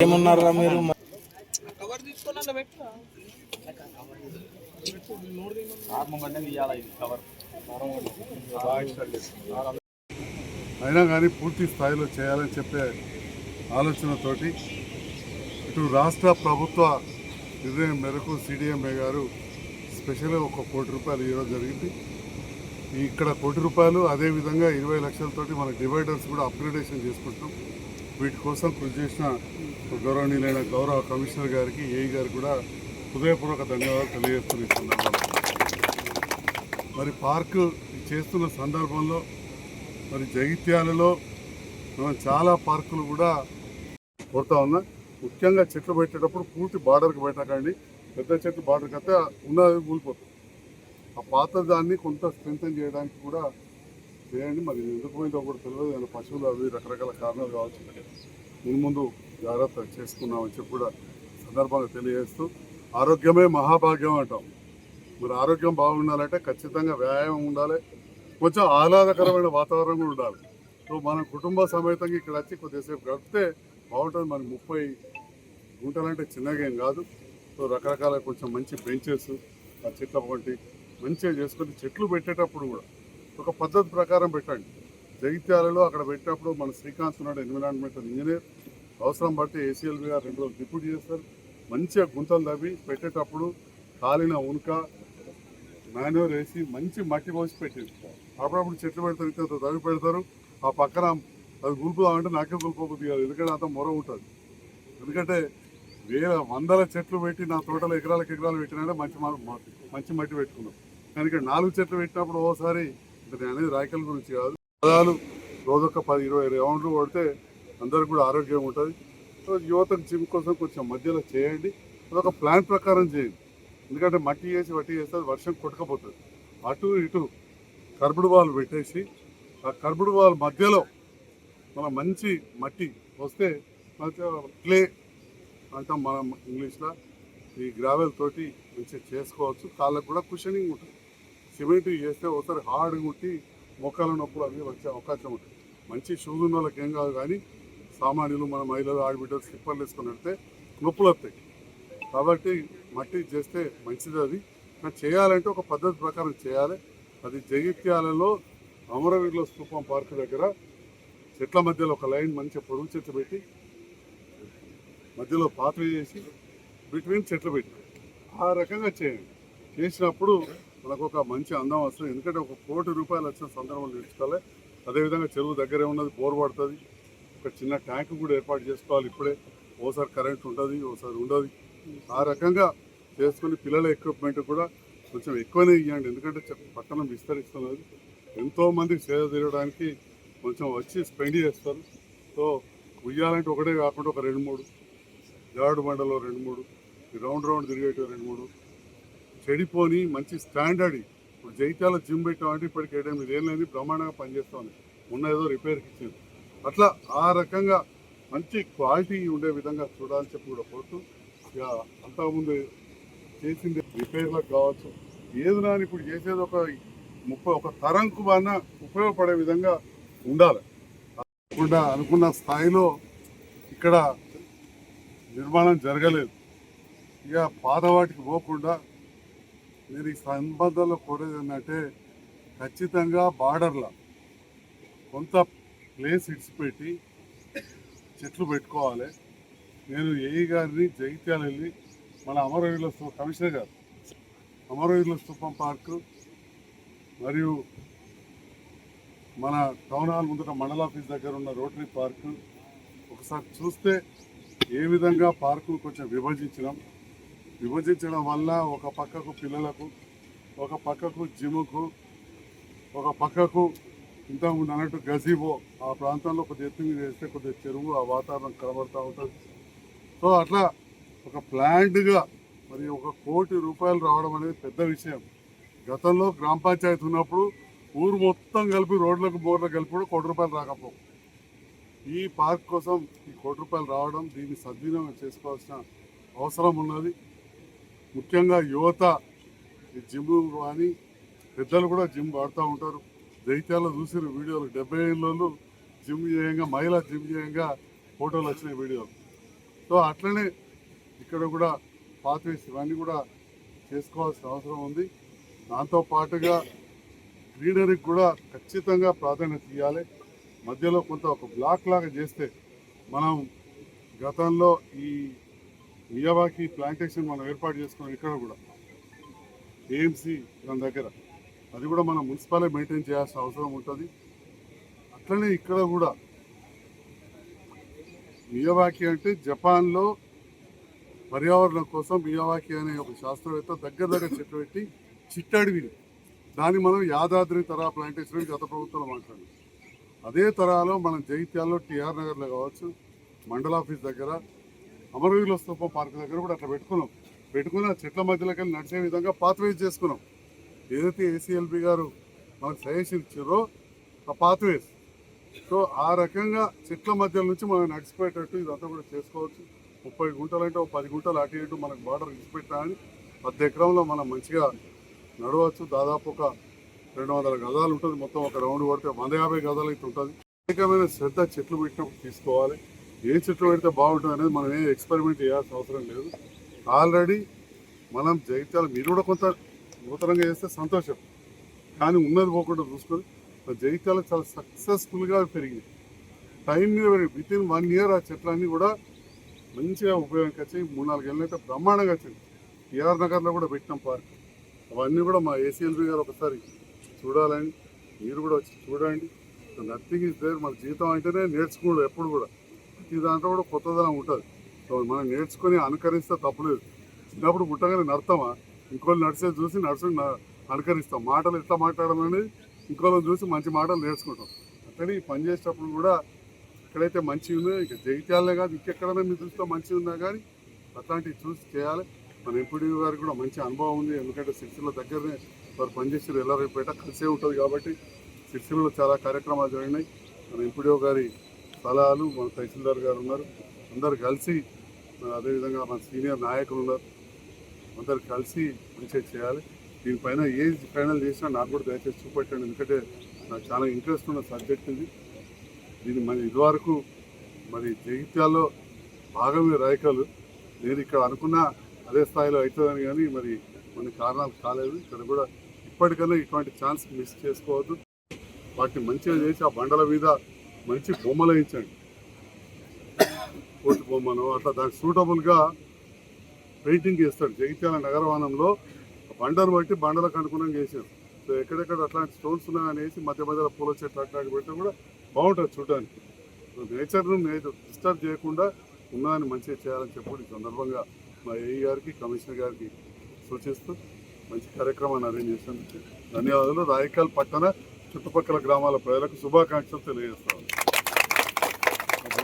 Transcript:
ఏమన్నారా మీరు? అయినా కానీ పూర్తి స్థాయిలో చేయాలని చెప్పే ఆలోచనతోటి ఇటు రాష్ట్ర ప్రభుత్వ నిర్ణయం మేరకు సిడిఎంఏ గారు స్పెషల్గా ఒక కోటి రూపాయలు ఈరోజు జరిగింది. ఇక్కడ కోటి రూపాయలు అదేవిధంగా ఇరవై లక్షలతోటి మన డివైడర్స్ కూడా అప్గ్రేడేషన్ చేసుకుంటాం వీటి కోసం కృషి చేసిన గౌరవనీయులైన గౌరవ కమిషనర్ గారికి ఏఈ గారు కూడా హృదయపూర్వక ధన్యవాదాలు తెలియజేస్తున్నాను మరి పార్కు చేస్తున్న సందర్భంలో మరి జగిత్యాలలో మనం చాలా పార్కులు కూడా కొడతా ఉన్నా. ముఖ్యంగా చెట్లు పెట్టేటప్పుడు పూర్తి బార్డర్కి పెట్టకండి. పెద్ద చెట్లు బార్డర్కి అయితే ఉన్నది కూలిపోతుంది ఆ పాత దాన్ని కొంత స్ట్రెంగ్ చేయడానికి కూడా చేయండి. మరి ఎందుకు పోయిందో కూడా తెలియదు. ఏమైనా పశువులు అవి రకరకాల కారణాలు కావచ్చు. ముందు ముందు జాగ్రత్త చేసుకున్నామని చెప్పి కూడా సందర్భంగా తెలియజేస్తూ ఆరోగ్యమే మహాభాగ్యం అంటాం. మరి ఆరోగ్యం బాగుండాలంటే ఖచ్చితంగా వ్యాయామం ఉండాలి. కొంచెం ఆహ్లాదకరమైన వాతావరణం కూడా ఉండాలి. సో మన కుటుంబ సమేతంగా ఇక్కడ వచ్చి కొద్దిసేపు గడిపితే బాగుంటుంది. మరి ముప్పై గుంటలంటే చిన్నగా ఏం కాదు. సో రకరకాల కొంచెం మంచి బెంచెస్ ఆ చెట్ల వంటి మంచిగా చేసుకొని చెట్లు పెట్టేటప్పుడు కూడా ఒక పద్ధతి ప్రకారం పెట్టండి. జగిత్యాలలో అక్కడ పెట్టినప్పుడు మన శ్రీకాంత్ ఉన్నాడు ఎన్విరాన్మెంటల్ ఇంజనీర్. అవసరం బట్టి ఏసీఎల్బీ గారు రెండు రోజులు డిప్యూటీ చేస్తారు. మంచిగా గుంతలు తవ్వి పెట్టేటప్పుడు కాలిన ఉనుక మాన్యూర్ వేసి మంచి మట్టి పోసి పెట్టింది. అప్పుడప్పుడు చెట్లు పెడతారు ఇంత తవ్వి పెడతారు. ఆ పక్కన అది గుల్పుదామంటే నాకే గుల్పోబుద్ది కాదు ఎందుకంటే అంత మొర ఉంటుంది. ఎందుకంటే వేల వందల చెట్లు పెట్టి నా తోటలో ఎకరాలకు ఎకరాలు పెట్టినాడే మంచి మంచి మట్టి పెట్టుకున్నాం. కానీ ఇక్కడ నాలుగు చెట్లు పెట్టినప్పుడు ఓసారి అనేది రాయకల్ గురించి కాదు. పదాలు రోజొక పది ఇరవై రౌండ్లు కొడితే అందరికి కూడా ఆరోగ్యం ఉంటుంది. సో యువతకు జిమ్ కోసం కొంచెం మధ్యలో చేయండి. అదొక ప్లాన్ ప్రకారం చేయండి. ఎందుకంటే మట్టి వేసి వట్టి చేస్తే అది వర్షం కొట్టకపోతుంది. అటు ఇటు కర్బుడు వాళ్ళు పెట్టేసి ఆ కర్బుడు వాల్ మధ్యలో మన మంచి మట్టి వస్తే మంచిగా క్లే అంటాం మనం ఇంగ్లీష్లో. ఈ గ్రావెల్ తోటి మంచిగా చేసుకోవచ్చు. కాళ్ళకు కూడా కుషనింగ్ ఉంటుంది. సిమెంట్ చేస్తే ఒకసారి హార్డ్గా ఉండి మొక్కల నొప్పులు అవి వచ్చే అవకాశం ఉంటుంది. మంచి షూస్ ఉన్న వాళ్ళకి ఏం కాదు కానీ సామాన్యులు మన మహిళలు ఆడబిడ్డలు స్లిప్పర్లు వేసుకొని వెళ్తే నొప్పులు వస్తాయి. కాబట్టి మట్టి చేస్తే మంచిది అది. కానీ చేయాలంటే ఒక పద్ధతి ప్రకారం చేయాలి. అది జగిత్యాలలో అమరవీరుల స్థూపం పార్క్ దగ్గర చెట్ల మధ్యలో ఒక లైన్ మంచిగా పొడుగు చెట్లు పెట్టి మధ్యలో పాత్ర చేసి బిట్వీన్ చెట్లు పెట్టి ఆ రకంగా చేయండి. చేసినప్పుడు మనకు ఒక మంచి అందం వస్తుంది. ఎందుకంటే ఒక కోటి రూపాయలు వచ్చిన సందర్భం నేర్చుకోవాలి. అదేవిధంగా చెరువు దగ్గరే ఉన్నది బోర్ పడుతుంది. ఒక చిన్న ట్యాంక్ కూడా ఏర్పాటు చేసుకోవాలి ఇప్పుడే. ఓసారి కరెంట్ ఉంటుంది ఓసారి ఉండదు. ఆ రకంగా చేసుకుని పిల్లల ఎక్విప్మెంట్ కూడా కొంచెం ఎక్కువనే ఇవ్వండి ఎందుకంటే పట్టణం విస్తరిస్తున్నది. ఎంతోమంది సేవ తీరడానికి కొంచెం వచ్చి స్పెండ్ చేస్తారు. సో ఉయ్యాలంటే ఒకటే కాకుండా ఒక రెండు మూడు. జాడు బండలో రెండు మూడు. రౌండ్ రౌండ్ తిరిగేటివి రెండు మూడు. చెడిపోని మంచి స్టాండర్డ్ ఇప్పుడు జైత్యాల జిమ్ పెట్టామంటే ఇప్పటికి ఏడెనిమిది ఏళ్ళు అనేది బ్రహ్మాండంగా పనిచేస్తుంది. మొన్న ఏదో రిపేర్కి ఇచ్చింది. అట్లా ఆ రకంగా మంచి క్వాలిటీ ఉండే విధంగా చూడాలని చెప్పి కూడా కోరుతూ ఇక అంతకుముందు చేసింది రిపేర్లకు కావచ్చు. ఏది నాని ఇప్పుడు చేసేది ఒక ముప్పై ఒక తరంకు అన్న ఉపయోగపడే విధంగా ఉండాలి. కాకుండా అనుకున్న స్థాయిలో ఇక్కడ నిర్మాణం జరగలేదు. ఇక పాత వాటికి పోకుండా నేను ఈ సంబంధంలో కోరేది ఏంటంటే ఖచ్చితంగా బార్డర్లో కొంత ప్లేస్ ఇడిచిపెట్టి చెట్లు పెట్టుకోవాలి. నేను ఏఈ గారిని జగిత్యాల వెళ్ళి మన అమరవీరుల స్తూ కమిషనర్ గారు అమరవీరుల స్థూపం పార్కు మరియు మన టౌన్ హాల్ ముందర మండల ఆఫీస్ దగ్గర ఉన్న రోటరీ పార్కు. ఒకసారి చూస్తే ఏ విధంగా పార్కును కొంచెం విభజించినాం. విభజించడం వల్ల ఒక పక్కకు పిల్లలకు ఒక పక్కకు జిమ్కు ఒక పక్కకు ఇంతకుముందు అన్నట్టు గజీబో ఆ ప్రాంతంలో కొద్ది ఎత్తు మీద వేస్తే కొద్దిగా చెరువు ఆ వాతావరణం కనబడుతూ ఉంటుంది. సో అట్లా ఒక ప్లాంట్గా మరి ఒక కోటి రూపాయలు రావడం అనేది పెద్ద విషయం. గతంలో గ్రామ పంచాయతీ ఉన్నప్పుడు ఊరు మొత్తం కలిపి రోడ్లకు బోర్లకు కలిపి కూడా కోటి రూపాయలు రాకపోవు. ఈ పార్క్ కోసం ఈ కోటి రూపాయలు రావడం దీన్ని సద్వినియోగం చేసుకోవాల్సిన అవసరం ఉన్నది. ముఖ్యంగా యువత ఈ జిమ్ కానీ పెద్దలు కూడా జిమ్ వాడుతూ ఉంటారు. దైత్యాల్లో చూసిన వీడియోలు. డెబ్బై ఏళ్ళు జిమ్ చేయంగా మహిళ జిమ్ చేయంగా ఫోటోలు వచ్చిన వీడియోలు. సో అట్లనే ఇక్కడ కూడా పాత్వేస్ ఇవన్నీ కూడా చేసుకోవాల్సిన అవసరం ఉంది. దాంతో పాటుగా గ్రీనరీకి కూడా ఖచ్చితంగా ప్రాధాన్యత ఇవ్వాలి మధ్యలో కొంత ఒక బ్లాక్ లాగా చేస్తే మనం గతంలో ఈ మియావాకి ప్లాంటేషన్ మనం ఏర్పాటు చేసుకున్నాం ఇక్కడ కూడా. ఏఎంసీ దాని దగ్గర. అది కూడా మనం మున్సిపాలే మెయింటైన్ చేయాల్సిన అవసరం ఉంటుంది. అట్లనే ఇక్కడ కూడా మియావాకి అంటే జపాన్లో పర్యావరణం కోసం మియావాకి అనే ఒక శాస్త్రవేత్త దగ్గర దగ్గర చెట్టు పెట్టి చిట్టడివిని దాన్ని మనం యాదాద్రి తరా ప్లాంటేషన్ గత ప్రభుత్వంలో మాట్లాడాం. అదే తరాలో మనం జైత్యాల్లో టిఆర్ నగర్లో కావచ్చు మండల ఆఫీస్ దగ్గర అమరవీరుల స్తూపం పార్క్ దగ్గర కూడా అట్లా పెట్టుకున్నాం. పెట్టుకుని ఆ చెట్ల మధ్యలోకి వెళ్ళి నడిచే విధంగా పాత్వేజ్ చేసుకున్నాం. ఏదైతే ఏసీఎల్బి గారు మనకు సజెషన్ ఇచ్చారో ఆ పాత్వేస్ సో ఆ రకంగా చెట్ల మధ్య నుంచి మనం నడిచిపోయేటట్టు ఇదంతా కూడా చేసుకోవచ్చు. ముప్పై గుంటలు అంటే ఒక పది గుంటలు అటు ఇటు మనకు బార్డర్ ఇచ్చిపెట్టా పది ఎకరంలో మనం మంచిగా నడవచ్చు. దాదాపు ఒక రెండు వందల గజాలు ఉంటుంది. మొత్తం ఒక రౌండ్ కొడితే వంద యాభై గజాలు అయితే ఉంటుంది. ప్రత్యేకమైన శ్రద్ధ చెట్లు పెట్టినప్పుడు తీసుకోవాలి. ఏ చెట్లు పెడితే బాగుంటుంది అనేది మనం ఏ ఎక్స్పెరిమెంట్ చేయాల్సిన అవసరం లేదు. ఆల్రెడీ మనం జగిత్యాల మీరు కూడా కొంత నూతనంగా చేస్తే సంతోషం. కానీ ఉన్నది పోకుండా చూసుకొని జగిత్యాల చాలా సక్సెస్ఫుల్గా పెరిగింది టైం మీద విత్ ఇన్ వన్ ఇయర్ ఆ చెట్లన్నీ కూడా మంచిగా ఉపయోగంకి వచ్చి మూడు నాలుగు ఏళ్ళు అయితే బ్రహ్మాండంగా వచ్చింది టిఆర్ నగర్లో కూడా పెట్టినాం పార్క్ అవన్నీ కూడా మా ఏసీఎల్బి గారు ఒకసారి చూడాలని మీరు కూడా వచ్చి చూడండి. నథింగ్ ఇస్ దేర్ మన జీవితం అంటేనే నేర్చుకోడు ఎప్పుడు కూడా. ప్రతి దాంట్లో కూడా కొత్తదనం ఉంటుంది. సో మనం నేర్చుకొని అనుకరిస్తే తప్పులేదు. చిన్నప్పుడు పుట్టగానే నడతామా? ఇంకోళ్ళు నడిచేది చూసి నడుచు అనుకరిస్తాం. మాటలు ఎట్లా మాట్లాడడం ఇంకోళ్ళని చూసి మంచి మాటలు నేర్చుకుంటాం. అట్లనే ఈ పని చేసేటప్పుడు కూడా ఎక్కడైతే మంచి ఉందో ఇక జగిత్యాలనే కాదు ఇంకెక్కడైనా మీ దృష్టిలో మంచి ఉందా కానీ అట్లాంటివి చూసి చేయాలి. మన ఎంపీడీ గారికి కూడా మంచి అనుభవం ఉంది. ఎందుకంటే సిరిసిల్ల దగ్గరనే వారు పనిచేసారు ఎల్లారెడ్డిపేట కలిసే ఉంటుంది కాబట్టి సిరిసిల్లలో చాలా కార్యక్రమాలు జరిగినాయి. మన ఎంపీడీఓ గారి స్థలాలు మన తహసీల్దార్ గారు ఉన్నారు. అందరు కలిసి అదేవిధంగా మన సీనియర్ నాయకులు ఉన్నారు. అందరు కలిసి మంచిగా చేయాలి. దీనిపైన ఏజ్ ఫైనల్ చేసినా నాకు కూడా దయచేసి చూపెట్టండి. ఎందుకంటే నాకు చాలా ఇంట్రెస్ట్ ఉన్న సబ్జెక్ట్ ఇది. దీన్ని మరి ఇదివరకు మరి జగిత్యాల్లో భాగమే రాయకలు. నేను ఇక్కడ అనుకున్నా అదే స్థాయిలో అవుతుందని కానీ మరి కొన్ని కారణాలు కాలేదు. ఇక్కడ కూడా ఇప్పటికైనా ఇటువంటి ఛాన్స్ మిస్ చేసుకోవద్దు. వాటిని మంచిగా చేసి ఆ బండల మీద మంచి బొమ్మలు వేయించండి. కోటి బొమ్మను అట్లా దానికి సూటబుల్గా పెయింటింగ్ చేస్తాడు. జగిత్యాల నగరవనంలో బండలు బట్టి బండలకు అనుగుణంగా చేశారు సో ఎక్కడెక్కడ అట్లాంటి స్టోన్స్ ఉన్నాయని వేసి మధ్య మధ్యలో పూల చెట్లు అట్లాంటి పెట్టడం కూడా బాగుంటుంది చూడడానికి. సో నేచర్ను నేచర్ డిస్టర్బ్ చేయకుండా ఉన్నదాన్ని మంచిగా చేయాలని చెప్పి ఈ సందర్భంగా మా ఏఈ గారికి కమిషనర్ గారికి సూచిస్తూ మంచి కార్యక్రమాన్ని అరేంజ్ చేసినందుకు ధన్యవాదాలు. రాయకల్ పట్టణ చుట్టుపక్కల గ్రామాల ప్రజలకు శుభాకాంక్షలు తెలియజేస్తాం